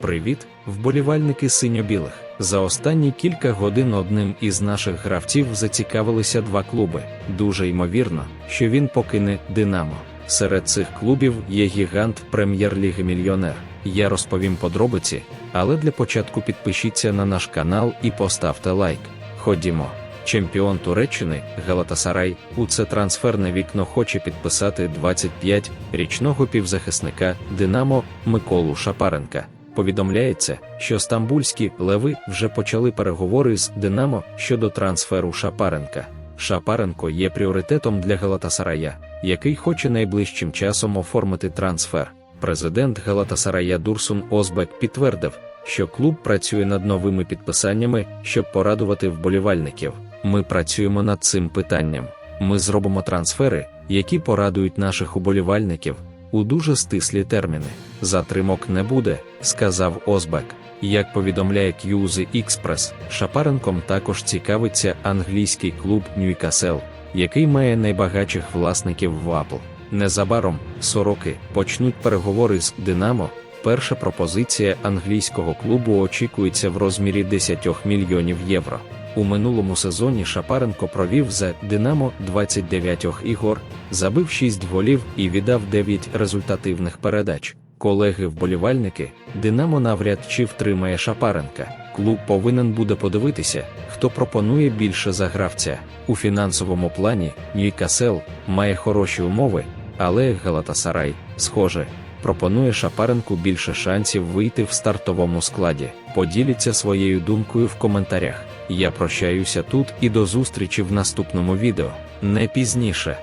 Привіт, вболівальники синьо-білих. За останні кілька годин одним із наших гравців зацікавилися два клуби. Дуже ймовірно, що він покине Динамо. Серед цих клубів є гігант Прем'єр-ліги Мільйонер. Я розповім подробиці, але для початку підпишіться на наш канал і поставте лайк. Ходімо. Чемпіон Туреччини Галатасарай у це трансферне вікно хоче підписати 25-річного півзахисника Динамо Миколу Шапаренка. Повідомляється, що стамбульські леви вже почали переговори з Динамо щодо трансферу Шапаренка. Шапаренко є пріоритетом для Галатасарая, який хоче найближчим часом оформити трансфер. Президент Галатасарая Дурсун Озбек підтвердив, що клуб працює над новими підписаннями, щоб порадувати вболівальників. Ми працюємо над цим питанням. Ми зробимо трансфери, які порадують наших уболівальників у дуже стислі терміни. Затримок не буде, сказав Озбек. Як повідомляє QZ Express, Шапаренком також цікавиться англійський клуб Ньюкасел, який має найбагатших власників в Апл. Незабаром сороки почнуть переговори з Динамо. Перша пропозиція англійського клубу очікується в розмірі 10 мільйонів євро. У минулому сезоні Шапаренко провів за Динамо 29 ігор, забив 6 голів і віддав 9 результативних передач. Колеги-вболівальники, Динамо навряд чи втримає Шапаренка. Клуб повинен буде подивитися, хто пропонує більше за гравця. У фінансовому плані Ньюкасел має хороші умови, але Галатасарай, схоже, пропонує Шапаренку більше шансів вийти в стартовому складі. Поділіться своєю думкою в коментарях. Я прощаюся тут і до зустрічі в наступному відео. Не пізніше.